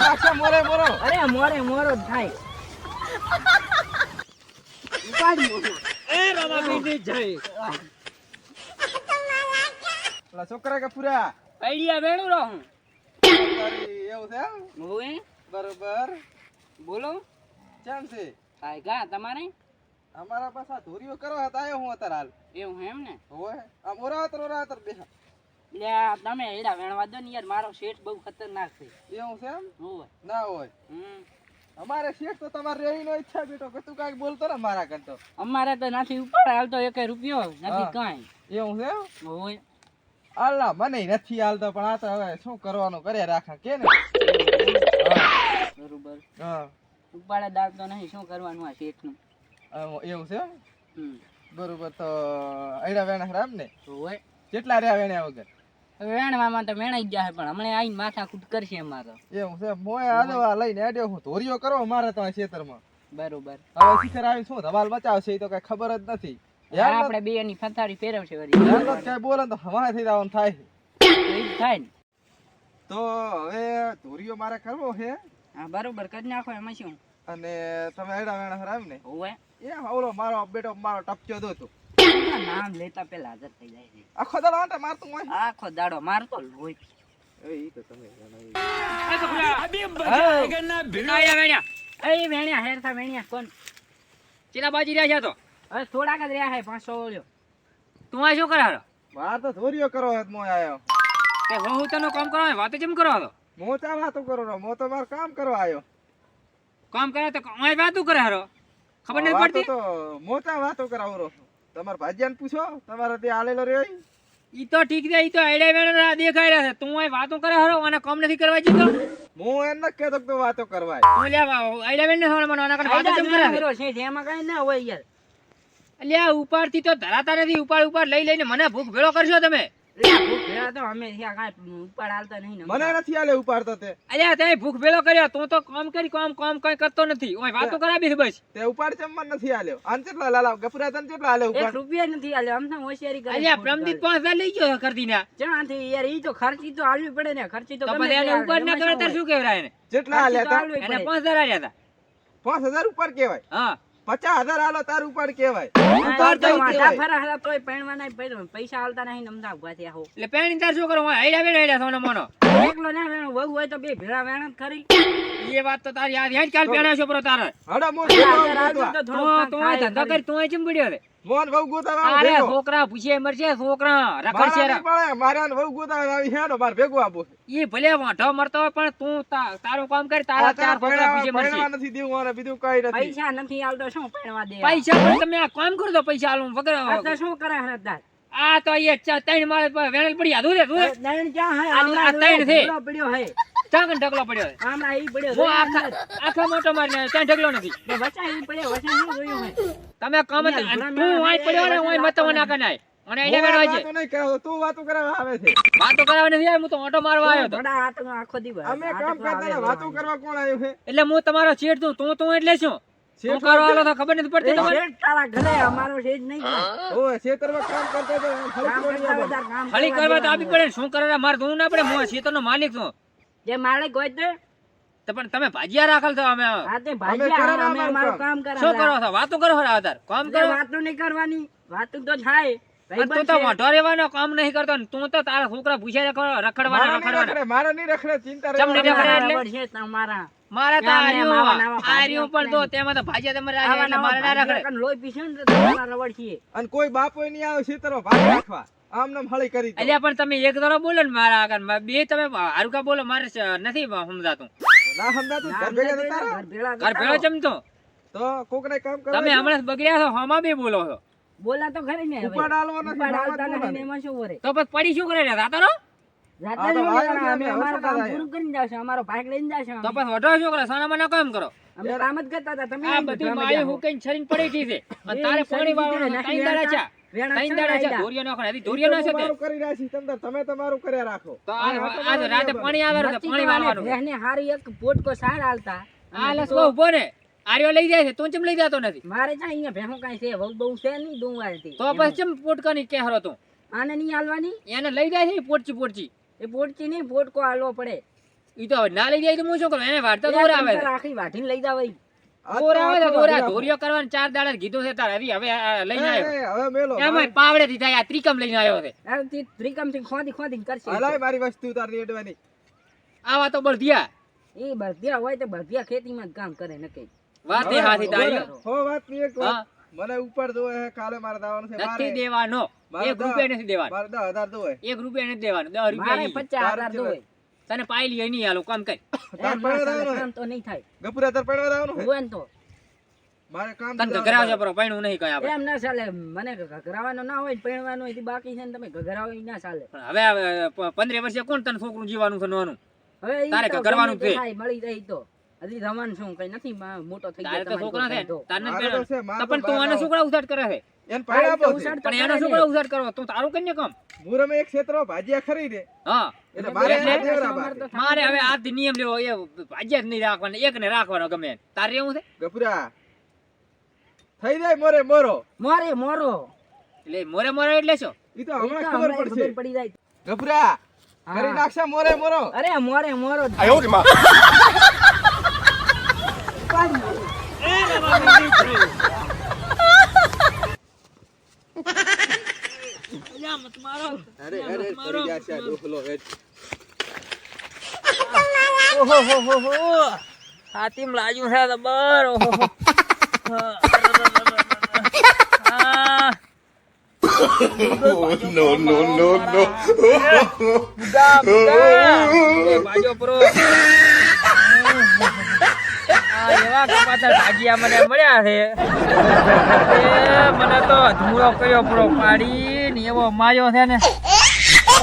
નાખશે મોરે મોરો. અરે મોરે મોરો થાય. ઉપાડ મોરો એ રમાપીરની જય. લા છોકરા કે પૂરા? આઈડિયા વેણુ રહું હું. એવું છે એમ? બરોબર. બોલો. કેમ છે? આય ગા તમારે? અમારા પાસે ધોરીઓ કરવા હતા આવ્યો હું અત્યારે હાલ. એવું એમ ને? હોય. આમ ઓરાતર ઓરાતર બેહા. આ તમે એડા વેણવા દો ને યાર મારો શેઠ બહુ ખતરનાક છે. એવું છે એમ? ના હોય. હમ. અમારે શેઠ તો તમારે નો ઈચ્છા બેટો કે તું કાંઈક બોલતો ને મારા કરતો. અમારે તો નથી ઉપાડ હાલતો એક રૂપિયો નથી. કાંઈ. એવું છે એમ? હોવે મને નથી હાલતો પણ આ તો હવે શું કરવાનું કરે રાખા કે ને? બરોબર. હા. ઉપાડે દાળ તો નહીં શું કરવાનું આ શેઠનું? એવું છે હમ. બરોબર તો અડા વેણા રામ ને? હોવે કેટલા રહ્યા વેણ્યા વગર? વેણવામાં તો વેણાઈ ગયા પણ હમણાં આવીને માથા કૂટ કરશે અમારો. એવું છે મોય લઈને આડ્યો હું. ધોરીઓ કરો મારે તો ખેતરમાં. બરોબર. હવે શિખર આવી શું ધમાલ બચાવશે એ તો કઈ ખબર જ નથી. યાર આપણે બે ની ફથારી ફેરવશે વળી. યાર કઈ બોલે તો હવા થઈ જવાનું થાય. થાય ને. તો હવે ધોરિયો મારે કરવો છે. હા બરોબર કરી નાખો એમાં શું. અને તમે વેણા ને એ ઓલો મારો બેટો મારો ટપક્યો દો તો. એના નામ લેતા પેલા હાજર થઈ જાય છે. આખો દાડો આંટા મારતો હોય. આખો દાડો મારતો લોહી. એ ઈ તો તમે જણાવી. વેણ્યા. એ વેણ્યા હેરતા વેણ્યા. કોણ? ચીલા બાજી રહ્યા છે તો. હવે થોડાક જ રહ્યા હે પાંચસો ઓળ્યો. તું આ શું કરારો માર તો ધોરીઓ કરો હે મોય આયો. કે વહુ તનો કામ કરો વાતો કેમ કરો તો મો ચા વાતો કરો રો મો તો માર કામ કરવા આયો કામ કરે તો અહીં વાતું કરે હારો ખબર નથી પડતી? તો મોટા વાતો કરાવો રો તમાર ભાજ્યાને પૂછો તમારે ત્યાં આલેલો રહ્યો ઈ? તો ઠીક છે ઈ તો એડે વેડે દેખાઈ રહ્યા છે. તું અહીં વાતો કરે હરો અને કામ નથી કરવા જીતો. હું એમ ન કહેતો તો તું વાતો કરવાય. તું લ્યા આઈડિયા વેડે ને મને આના વાતો કેમ કરે છે? જેમાં કાઈ ના હોય યાર. અલ્યા ઉપાડથી તો ધરાતા નથી ઉપાડ ઉપાડ લઈ લઈને મને ભૂખ ભેળો કરશો તમે. એટલે આ ભૂખ ભેળા તો અમે ત્યાં કાંઈ ઉપાડ હાલતા નહીં ને મને નથી આલે ઉપાડતો તે. અલ્યા તે ભૂખ ભેળો કર્યો તું તો કામ કરી કામ કામ કઈ કરતો નથી. ઓય વાતો કરાવી બસ. તે ઉપાડ ચમન નથી આલ્યો આન કેટલા લાલા ગફરા તને કેટલા આલે એક ઉપાડ? રૂપિયા નથી આલ્યો આમ હોશિયારી કરે અલ્યા પ્રમદીપ પાંચ હજાર લઈ ગયો કરતી ના જણાથી યાર ઈ તો ખર્ચી તો આલવી પડે ને. ખર્ચી તો તો ગમે એને ઉપાડ ના કરે તાર શું શું કહેવાય એને? જેટલા આલ્યા તા એને પડે. પાંચ હજાર આલ્યા પાંચ હજાર ઉપર કેવાય હા. પચાસ હજાર આલો તાર ઉપાડ કેવાય ઉપાડ તો માથા ફરા હરા તોય પૈણવા નાય પૈસા આલતા નહીં નમતા ઊભા થયા હો. એટલે પેણી તાર શું કરો? હેડ્યા બેડા હેડ્યા સોનો મોનો. એકલો ના વેણો, વહુ હોય તો બે ભેળા વેણ ખરી. એ વાત તો તારી યાદ હેડ કાલ પેણા છો તારે. હડા મોટો તો ધંધો કરી તું ચમ પડ્યો છે મોન વહુ ગોતાવા અરે છોકરા પૂછે મરશે છોકરા. રખડ છે પડે, મારા ને વહુ ગોતાવા આવી હેડો માર ભેગો આપો ઈ ભલે વાંઢો મરતો હોય પણ તું તારું કામ કરી તારા આ ચાર છોકરા પૂછે ભણવા- મરશે. નથી દેવું અને બીજું કઈ નથી. પૈસા નથી આલતો શું પૈણવા દે પૈસા પણ તમે આ કામ કરો તો પૈસા આલું આ વગર શું કરે હરદાર? આ તો એ ત્રણ માળ વેણલ પડી આધું દૂધે તું દૈણ ક્યાં હે? આ- ત્રણ છે. પડ્યો હે. ચાંગન ઢગલો પડ્યો છે. હમણાં ઈ પડ્યો હું આખા આખા મોટો મારીને ત્યાં ઢગલો નથી. તો વચ્ચે ઈ પડ્યો જોયું હે તમે કામ તું માણસ પડ્યો ને હું મત ના કનાય અને એને મેળવા છે તો નહીં કહો તું વાતો કરવા આવે છે. વાતો કરવા નથી આવ્યો, હું તો ઓટો મારવા આવ્યો તો બડા આટલો આખો દિવસ. અમે કામ કરતા વાતો કરવા કોણ આવ્યો છે? એટલે હું તમારો શેઠ છું તું તું એટલે શું? શેઠ તો ખબર નથી પડતી તમારે? તારા ઘરે અમારો શેઠ નહીં ઓય, કામ કરતા કરવા કરવા તો આપી દેવાના. પડે શું કરે મારે ના પડે હું શેતરનો માલિક છું. જે માલિક હોય તે તો પણ તમે ભાજીયા રાખલ છો અમે. આ તે અમે અમારું કામ. કરા શું કરો છો? વાતો કરો હરા આધાર કામ કરો. વાતો નહીં કરવાની વાતો તો થાય. તું તો. મોઢો રહેવાનો કામ નહીં કરતો તું તો તારા છોકરા ભૂસ્યા રખડવાના મારા રખડવાના. મારા નહીં રખડે, ચિંતા ચમ નહીં રખડે? તમારા તમારા. મારા તો આર્યું આર્યું પણ તો તેમાં તો ભાજ્યા તમારે એટલે મારે ના રખડે. લોહી પીશે ને તો તમારા રબડ છીએ અને કોઈ બાપો નહીં આવે ખેતરમાં ભાગ રાખવા આમ નામ હળી કરી અલ્યા પણ તમે એક ધારો બોલો ને મારા આગળ. બે તમે હારું બોલો મારે નથી સમજાતું. ના સમજાતું ઘર ભેગા નથી થતા રહો. ઘર ભેળા ઘર થતા ભેળો રહો. ચમતો? તો કોકને કામ કરવા તમે હમણાં બગડ્યા છો હમા બી બોલો છો. બોલા તો ખરી ને ઉપાડ આલવો ઉપાડ આલતા નથી બોલવાની. ને એમાં શું વરે? તો પછી પડી શું કરે રાતો રો અમારું ભાગ લઈને જાશું તો. પછી વઢો શું કરે? સોનામાં ના કેમ કરો. અમે કામ જ કરતા હતા. તમે આ બધી માળી અમે હુકઈને પડી ગઈ છે. અને તારે પાણી દીધી વાળવાનું દાડા છે વેણા ત્રણ દાડા છે ધોરિયો નાખો હજી ધોરિયો ના છે તમારું કરી રહ્યા છીએ, તમ તમે તમારું કર્યા રાખો. તો આજ તો આજ તમારું રાતે પાણી આવે છે પાણી વાળવાનું. ભેંસને હારી એક પોટકો સાર આલતા. આ લસકો ઊભો ને આર્યો લઈ જાય છે તું ચમ લઈ જતો નથી? મારે ત્યાં અહીંયા ભેહું કાંઈ છે વહુ બહુ છે નહીં ડુંગળથી. તો પછી ચમ પોટકાની કહેરો તું. આને નહીં આલવાની? એને લઈ જાય છે પોટચી પોટચી? એ પોટકી નહીં પોટકો આલવો પડે. ઈ તો ના લઈ જાય તો હું શું કરું? એને વાર્તા દોર આવે રાખી આખી લઈ જાવ. ચાર દાડા કીધું છે તારે. હવે લઈને એ, આવ્યો. એ, હવે મેલો થાય ત્રિકમ લઈને આવ્યો છે. આ તે ત્રિકમથી ખોદી કરશે. હલાય મારી વસ્તુ તાર રેડવાની. આવા તો બળદિયા એ બધિયા હોય તો ખેતીમાં કામ કરે નકે વાત એ હાથી તારી. હો વાતની એક વાત. મને ઉપર દો છે કાલે મારે દાવાનો છે નથી દેવાનો. એક રૂપિયા નથી દેવાનો. મારે દસ હજાર એક રૂપિયા નથી દેવાનો. દસ રૂપિયા પચાસ નહીં. તને પાયલી નહીં આલો કામ કર. કામ તો નહીં થાય. ગપુરા તાર પડવા દાવાનું છે હોય તો. મારે કામ તને ઘઘરાવજો છે. પણ પૈણું નહીં કઈ આપણે. એમ ના ચાલે મને ઘઘરાવાનો ના હોય પૈણવાનો હોય બાકી છે ને તમે ઘઘરાવો ના ચાલે. પણ હવે હવે પ- પંદરે વર્ષે કોણ તને છોકરું જીવાનું છે નોનું? હવે તારે તો ઘઘરવાનું છે. થાય, મળી જાય તો. હજી રમાન શું કઈ નથી મોટો થઈ તારે તો છોકરા છે. તારે પણ તું આને છોકરા ઉસાટ કરે છે? એને પૈણા આપો પણ એનો શું કરો ઉસાટ કરો તું તારું કઈ કામ? હું રમે એક ક્ષેત્ર ભાજીયા ખરી દે હા. એટલે મારે. મારે હવે આ નિયમ લેવો એ ભાજીયા જ નહીં રાખવાનો એક ને રાખવાનો ગમે તારે એવું છે ગપુરા થઈ જાય મોરે મોરો. મોરે મોરો. એટલે મોરે મોરે એટલે શું? ઈ તો હમણાં ખબર પડશે. પડી જાય. ગપુરા કરી નાખશે મોરે મોરો. અરે મોરે મોરો. જ. અરે હાથીમ લાજ્યું છે જબર ઓહો no, no, no, no. બાજો pro આ એવા કપાતર ભાજીયા મને મળ્યા છે. એ મને તો ધૂળો કયો પૂરો પાડી ને એવો માયો છે ને.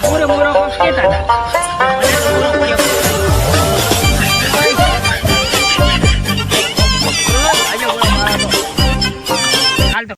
મોરે મોરો કોક કહેતા હતા.